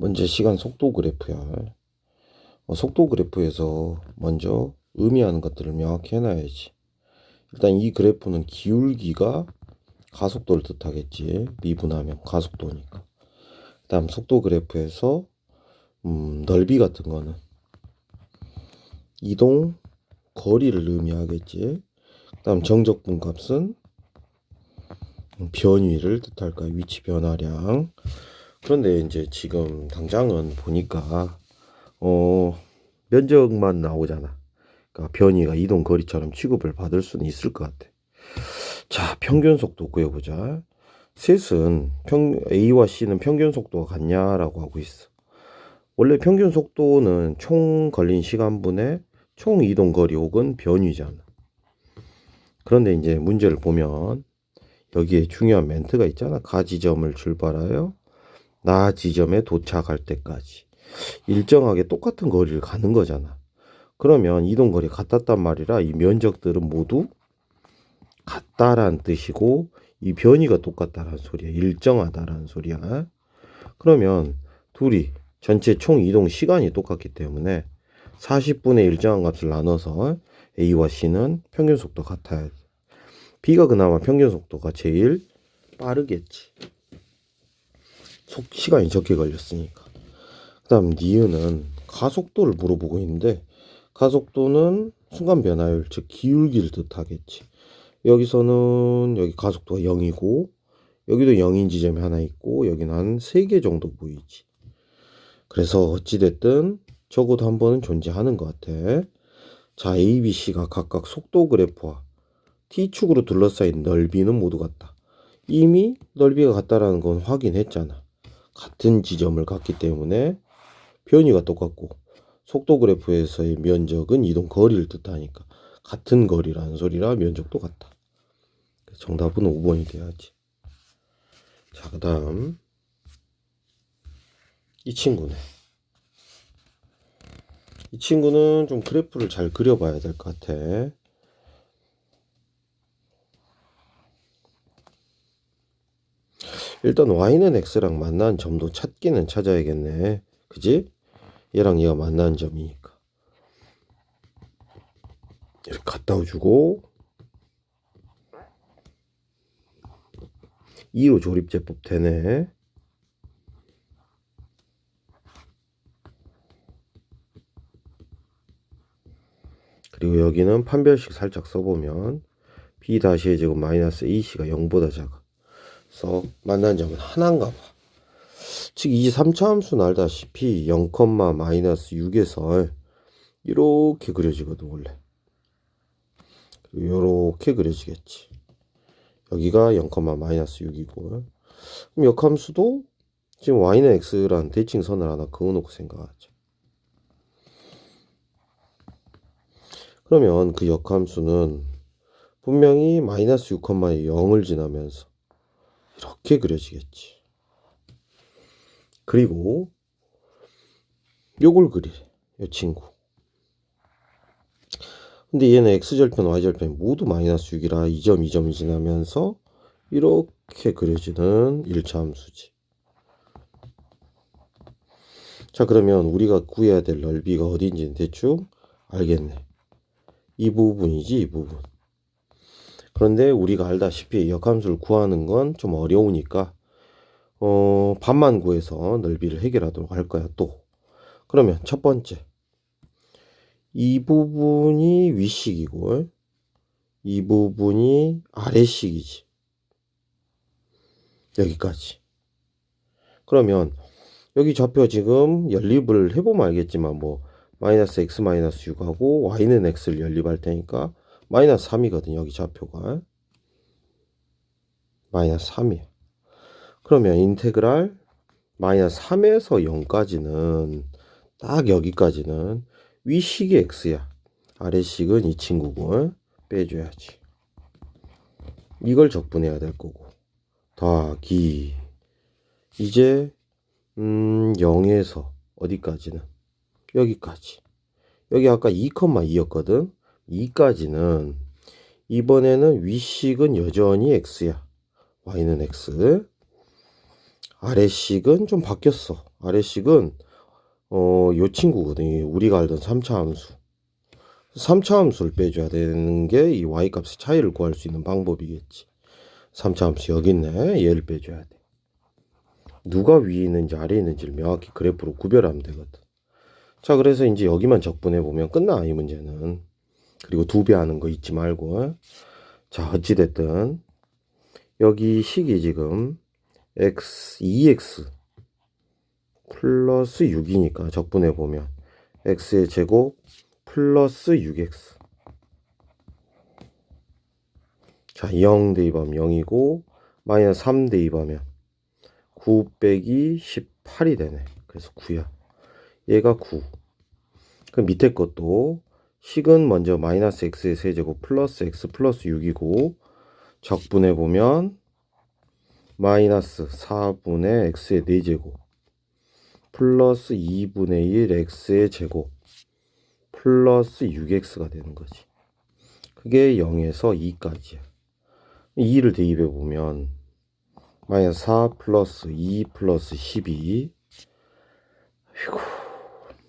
먼저 시간 속도 그래프야. 어, 속도 그래프에서 먼저 의미하는 것들을 명확히 해놔야지. 일단 이 그래프는 기울기가 가속도를 뜻하겠지. 미분하면 가속도니까. 그 다음 속도 그래프에서 음, 넓이 같은 거는 이동 거리를 의미하겠지. 그 다음 정적분 값은 변위를 뜻할 거야. 위치 변화량. 그런데 이제 지금 당장은 보니까 어 면적만 나오잖아. 그러니까 변이가 이동 거리처럼 취급을 받을 수는 있을 것 같아. 자, 평균 속도 구해보자. 셋은 평, A와 C는 평균 속도가 같냐라고 하고 있어. 원래 평균 속도는 총 걸린 시간분의 총 이동 거리 혹은 변위잖아. 그런데 이제 문제를 보면 여기에 중요한 멘트가 있잖아. 가 지점을 출발하여 나 지점에 도착할 때까지 일정하게 똑같은 거리를 가는 거잖아. 그러면 이동 거리 같았단 말이라 이 면적들은 모두 같다란 뜻이고 이 변이가 똑같다란 소리야. 일정하다라는 소리야. 그러면 둘이 전체 총 이동 시간이 똑같기 때문에 40분의 일정한 값을 나눠서 A와 C는 평균 속도 같아야 돼. B가 그나마 평균 속도가 제일 빠르겠지. 속 시간이 적게 걸렸으니까. 그다음 니은은 가속도를 물어보고 있는데 가속도는 순간 변화율 즉 기울기를 뜻하겠지. 여기서는 여기 가속도가 0이고 여기도 0인 지점이 하나 있고 여기는 한 3개 정도 보이지. 그래서 어찌됐든 적어도 한 번은 존재하는 것 같아. 자, A, B, C가 각각 속도 그래프와 T축으로 둘러싸인 넓이는 모두 같다. 이미 넓이가 같다라는 건 확인했잖아. 같은 지점을 갔기 때문에 변이가 똑같고 속도 그래프에서의 면적은 이동 거리를 뜻하니까 같은 거리라는 소리라 면적도 같다. 정답은 5번이 돼야지. 자, 그 다음 이 친구네. 이 친구는 좀 그래프를 잘 그려봐야 될 것 같아. 일단 y는 x랑 만난 점도 찾기는 찾아야겠네. 그지? 얘랑 얘가 만난 점이니까. 이렇게 갖다 주고 2로 조립제법 되네. 그리고 여기는 판별식 살짝 써보면 b 다시의 제곱 마이너스 ac가 0보다 작아. 그래서 만난 점은 하나인가 봐. 즉, 이 3차 함수는 알다시피 0, 마이너스 6에서 이렇게 그려지거든, 원래. 이렇게 그려지겠지. 여기가 0, 마이너스 6이고. 그럼 역함수도 지금 y는 x라는 대칭선을 하나 그어놓고 생각하자. 그러면 그 역함수는 분명히 마이너스 6,의 0을 지나면서 이렇게 그려지겠지. 그리고 요걸 그리래. 요 친구. 근데 얘는 x절편, y절편 모두 마이너스 6이라 이 점, 이 점이 지나면서 이렇게 그려지는 1차 함수지. 자, 그러면 우리가 구해야 될 넓이가 어딘지는 대충 알겠네. 이 부분이지, 이 부분. 그런데 우리가 알다시피 역함수를 구하는 건 좀 어려우니까 어, 반만 구해서 넓이를 해결하도록 할 거야, 또. 그러면 첫 번째. 이 부분이 위식이고 이 부분이 아래식이지. 여기까지. 그러면 여기 좌표 지금 연립을 해보면 알겠지만 뭐 마이너스 x 마이너스 6하고 y는 x를 연립할 테니까 마이너스 3이거든 여기 좌표가. 마이너스 3이야 그러면 인테그랄 마이너스 3에서 0까지는 딱 여기까지는 위식이 x야. 아래식은 이 친구고 빼줘야지. 이걸 적분해야 될 거고. 더하기. 이제 음 0에서 어디까지는? 여기까지. 여기 아까 2,2였거든 2까지는 이번에는 위식은 여전히 x야. y는 x. 아래식은 좀 바뀌었어. 아래식은 어, 요 친구거든. 우리가 알던 3차 함수. 3차 함수를 빼줘야 되는 게 이 y 값의 차이를 구할 수 있는 방법이겠지. 3차 함수 여기 있네. 얘를 빼줘야 돼. 누가 위에 있는지 아래에 있는지를 명확히 그래프로 구별하면 되거든. 자, 그래서 이제 여기만 적분해 보면 끝나 이 문제는. 그리고 두 배 하는 거 잊지 말고. 자, 어찌됐든 여기 식이 지금 x 2x 플러스 6이니까 적분해 보면 x의 제곱 플러스 6x 자, 0 대입하면 0이고 마이너스 3 대입하면 9 빼기 18이 되네. 그래서 9야. 얘가 9. 그 밑에 것도 식은 먼저 마이너스 x의 세제곱 플러스 x 플러스 6이고 적분해 보면 마이너스 4분의 x의 4제곱 플러스 2분의 1 x의 제곱 플러스 6x가 되는 거지. 그게 0에서 2까지야. 2를 대입해 보면 마이너스 4 플러스 2 플러스 12 아이고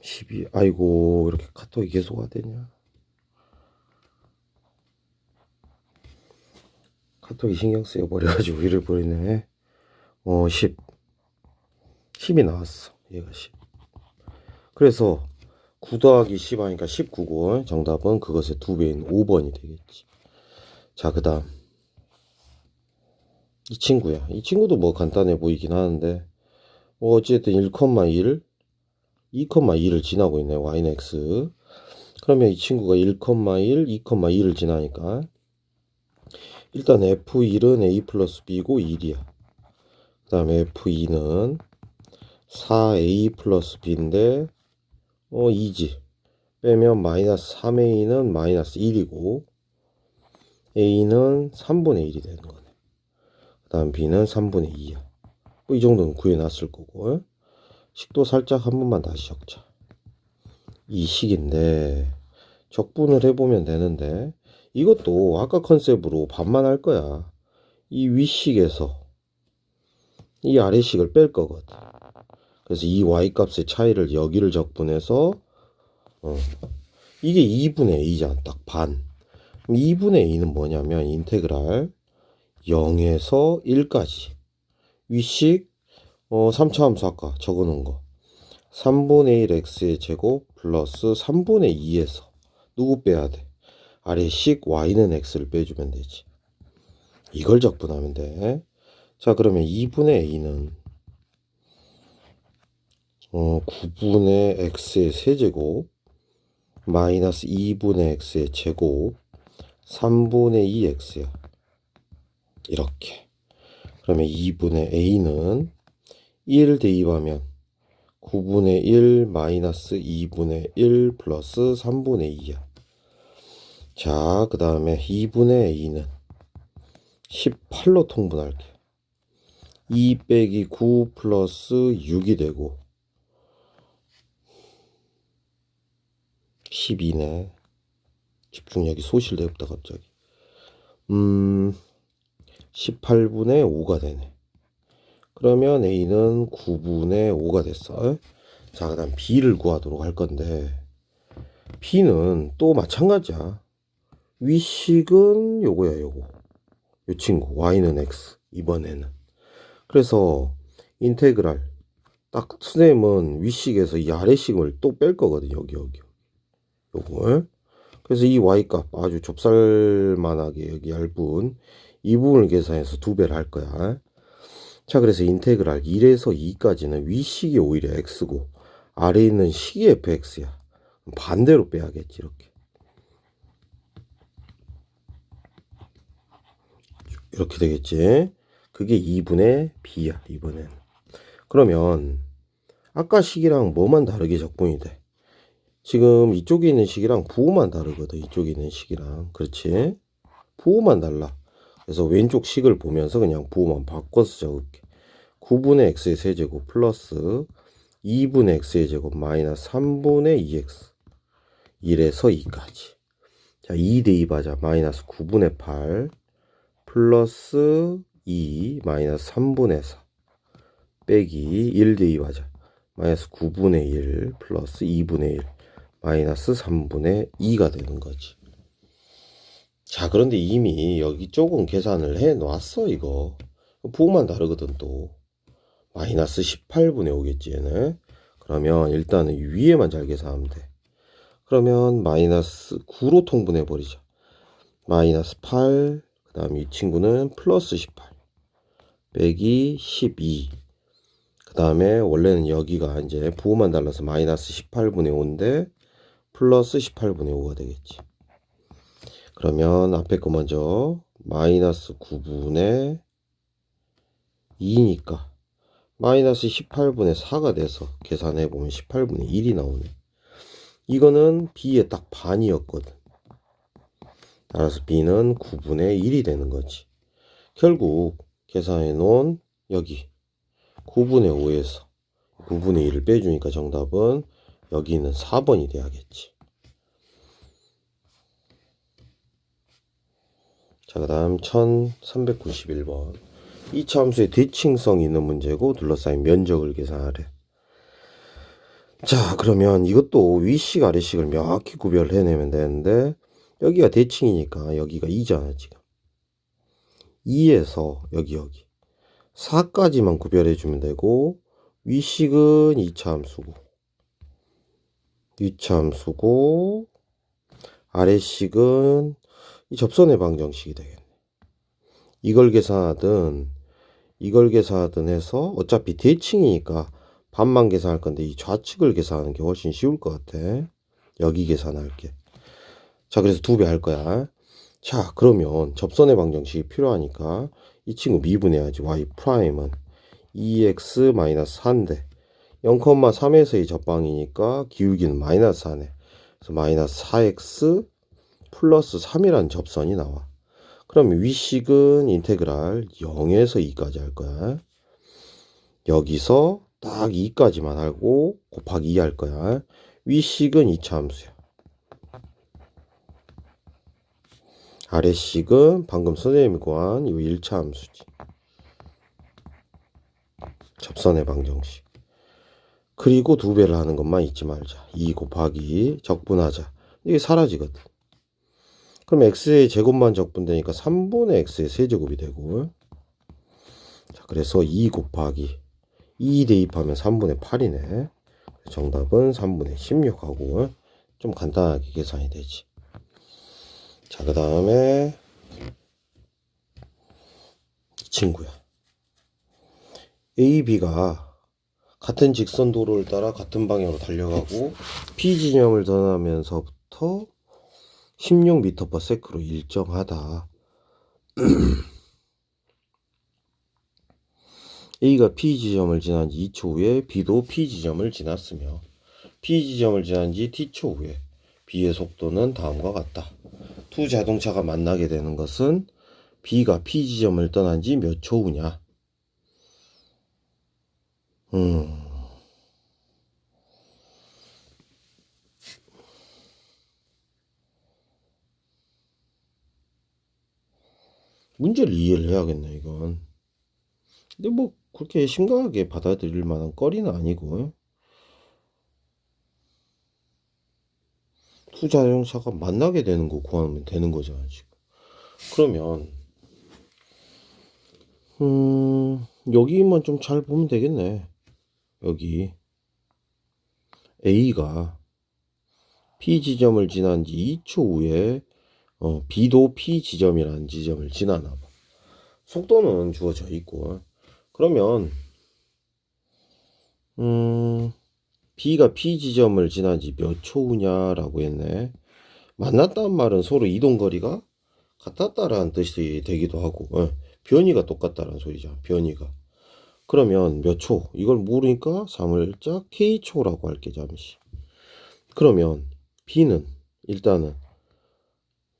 12 아이고 이렇게 카톡이 계속 와대냐 카톡이 신경 쓰여 버려가지고 이를 버리네 어 10. 10이 나왔어. 얘가 10. 그래서 9 더하기 10 하니까 19고 정답은 그것의 두 배인 5번이 되겠지. 자, 그 다음. 이 친구야. 이 친구도 뭐 간단해 보이긴 하는데, 뭐 어쨌든 1,1, 2,2를 지나고 있네, y는 x. 그러면 이 친구가 1,1, 2,2를 지나니까, 일단 f1은 a 플러스 b고 1이야. 그 다음에 f2는 4a 플러스 b인데, 어, 2지. 빼면 마이너스 3a는 마이너스 1이고, a는 3분의 1이 되는 거네. 그 다음 b는 3분의 2야. 뭐 이 정도는 구해놨을 거고, 식도 살짝 한 번만 다시 적자. 이 식인데, 적분을 해보면 되는데, 이것도 아까 컨셉으로 반만 할 거야. 이 위식에서 이 아래식을 뺄 거거든. 그래서 이 y 값의 차이를 여기를 적분해서 어, 이게 2분의 a잖아. 딱 반. 2분의 a는 뭐냐면 인테그랄 0에서 1까지 위식 어, 3차 함수 아까 적어놓은 거 3분의 1 x의 제곱 플러스 3분의 2에서 누구 빼야 돼? 아래식 y는 x를 빼주면 되지. 이걸 적분하면 돼. 자, 그러면 2분의 a는 어, 9분의 x의 세제곱 마이너스 2분의 x의 제곱 3분의 2x야. 이렇게. 그러면 2분의 a는 1 대입하면 9분의 1 마이너스 2분의 1 플러스 3분의 2야. 자, 그 다음에 2분의 a는 18로 통분할게. 2 빼기 9 플러스 6이 되고 12네. 집중력이 소실되었다 갑자기. 음 18분의 5가 되네. 그러면 a는 9분의 5가 됐어. 자, 그 다음 b를 구하도록 할 건데 b는 또 마찬가지야. 위식은 요거야 요거. 요 친구 y는 x 이번에는. 그래서 인테그랄 딱 선생님은 위식에서 이 아래식을 또 뺄 거거든 여기 여기. 요걸. 그래서 이 y값 아주 좁쌀만하게 여기 얇은 이 부분을 계산해서 두 배를 할 거야 자 그래서 인테그랄 1에서 2까지는 위식이 오히려 x고 아래에 있는 식이 fx야 반대로 빼야겠지 이렇게 이렇게 되겠지. 그게 2분의 b야, 이번엔. 그러면 아까 식이랑 뭐만 다르게 적분이 돼? 지금 이쪽에 있는 식이랑 부호만 다르거든. 이쪽에 있는 식이랑. 그렇지? 부호만 달라. 그래서 왼쪽 식을 보면서 그냥 부호만 바꿔서 적을게. 9분의 x의 세제곱 플러스 2분의 x의 제곱 마이너스 3분의 2x 1에서 2까지. 자, 2 대입하자. 마이너스 9분의 8 플러스 2 마이너스 3분의 4 빼기 1 대 2 맞아. 마이너스 9분의 1 플러스 2분의 1 마이너스 3분의 2가 되는 거지. 자, 그런데 이미 여기 쪽은 계산을 해 놨어, 이거. 부호만 다르거든, 또. 마이너스 18분의 5겠지, 얘는. 그러면 일단은 위에만 잘 계산하면 돼. 그러면 마이너스 9로 통분해 버리자. 마이너스 8, 그 다음에 이 친구는 플러스 18. 빼기 12. 그 다음에 원래는 여기가 이제 부호만 달라서 마이너스 18분의 5인데 플러스 18분의 5가 되겠지. 그러면 앞에 거 먼저 마이너스 9분의 2니까 마이너스 18분의 4가 돼서 계산해 보면 18분의 1이 나오네. 이거는 b의 딱 반이었거든. 따라서 b는 9분의 1이 되는 거지. 결국 계산해 놓은 여기 9분의 5에서 9분의 1을 빼주니까 정답은 여기는 4번이 돼야겠지. 자, 그 다음 1391번. 이 참수의 대칭성이 있는 문제고 둘러싸인 면적을 계산하래. 자, 그러면 이것도 위식, 아래식을 명확히 구별을 해내면 되는데 여기가 대칭이니까 여기가 2잖아, 지금. 2에서 여기, 여기. 4까지만 구별해 주면 되고 위식은 2차 함수고 2차 함수고 아래식은 이 접선의 방정식이 되겠네. 이걸 계산하든 이걸 계산하든 해서 어차피 대칭이니까 반만 계산할 건데 이 좌측을 계산하는 게 훨씬 쉬울 것 같아. 여기 계산할게. 자, 그래서 두 배 할 거야. 자, 그러면 접선의 방정식이 필요하니까 이 친구 미분해야지. y 프라임은 2x-4인데 0,3에서의 접방이니까 기울기는 마이너스 4네. 그래서 마이너스 4x 플러스 3이라는 접선이 나와. 그럼 위식은 인테그랄 0에서 2까지 할 거야. 여기서 딱 2까지만 하고 곱하기 2 할 거야. 위식은 2차 함수야. 아래식은 방금 선생님이 구한 이 1차 함수지. 접선의 방정식. 그리고 두 배를 하는 것만 잊지 말자. 2 곱하기 적분하자. 이게 사라지거든. 그럼 x의 제곱만 적분되니까 3분의 x의 세제곱이 되고 자 그래서 2 곱하기 2 대입하면 3분의 8이네. 정답은 3분의 16하고 좀 간단하게 계산이 되지. 자, 그 다음에 이 친구야. A, B가 같은 직선 도로를 따라 같은 방향으로 달려가고 P 지점을 떠나면서부터 16m/s로 일정하다. A가 P 지점을 지난 지 2초 후에 B도 P 지점을 지났으며 P 지점을 지난 지 T초 후에 B의 속도는 다음과 같다. 두 자동차가 만나게 되는 것은 B가 P 지점을 떠난 지 몇 초 후냐? 음. 문제를 이해를 해야겠네, 이건. 근데 뭐, 그렇게 심각하게 받아들일 만한 거리는 아니고. 두 자동차가 만나게 되는 거 구하면 되는 거잖아, 지금. 그러면, 음, 여기만 좀 잘 보면 되겠네. 여기. A가 P 지점을 지난 지 2초 후에 어, B도 P 지점이라는 지점을 지나나 봐. 속도는 주어져 있고. 그러면 음, B가 P 지점을 지난 지 몇 초 후냐라고 했네. 만났다는 말은 서로 이동 거리가 같았다라는 뜻이 되기도 하고 어, 변이가 똑같다라는 소리죠. 변이가. 그러면 몇 초? 이걸 모르니까 3을 짝 K초라고 할게 잠시. 그러면 B는 일단은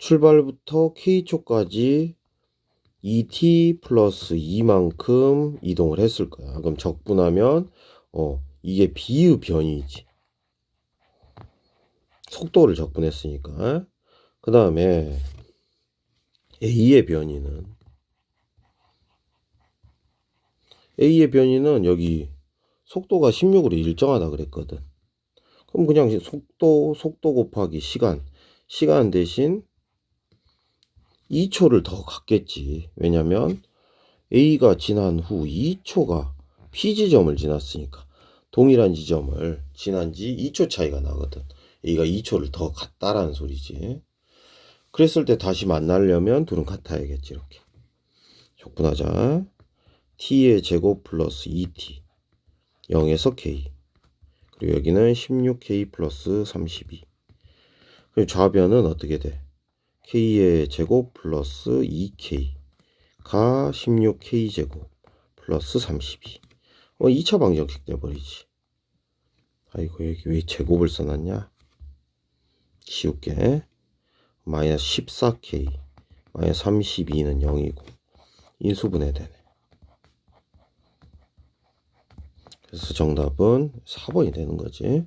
출발부터 K초까지 2t 플러스 2만큼 이동을 했을 거야. 그럼 적분하면 어 이게 B의 변이지. 속도를 적분했으니까. 그 다음에 A의 변이는 A의 변이는 여기 속도가 16으로 일정하다 그랬거든. 그럼 그냥 속도, 속도 곱하기 시간. 시간 대신 2초를 더 갖겠지. 왜냐면 A가 지난 후 2초가 P 지점을 지났으니까 동일한 지점을 지난 지 2초 차이가 나거든. A가 2초를 더 갔다라는 소리지. 그랬을 때 다시 만나려면 둘은 같아야겠지, 이렇게. 적분하자. t의 제곱 플러스 2t. 0에서 k. 그리고 여기는 16k 플러스 32. 그리고 좌변은 어떻게 돼? K의 제곱 플러스 2k. 가 16k 제곱 플러스 32. 어, 2차 방정식 돼버리지. 아이고, 여기 왜 제곱을 써놨냐? 쉬울게. 마이너스 14k. 마이너스 32는 0이고. 인수분해 되네. 그래서 정답은 4번이 되는 거지.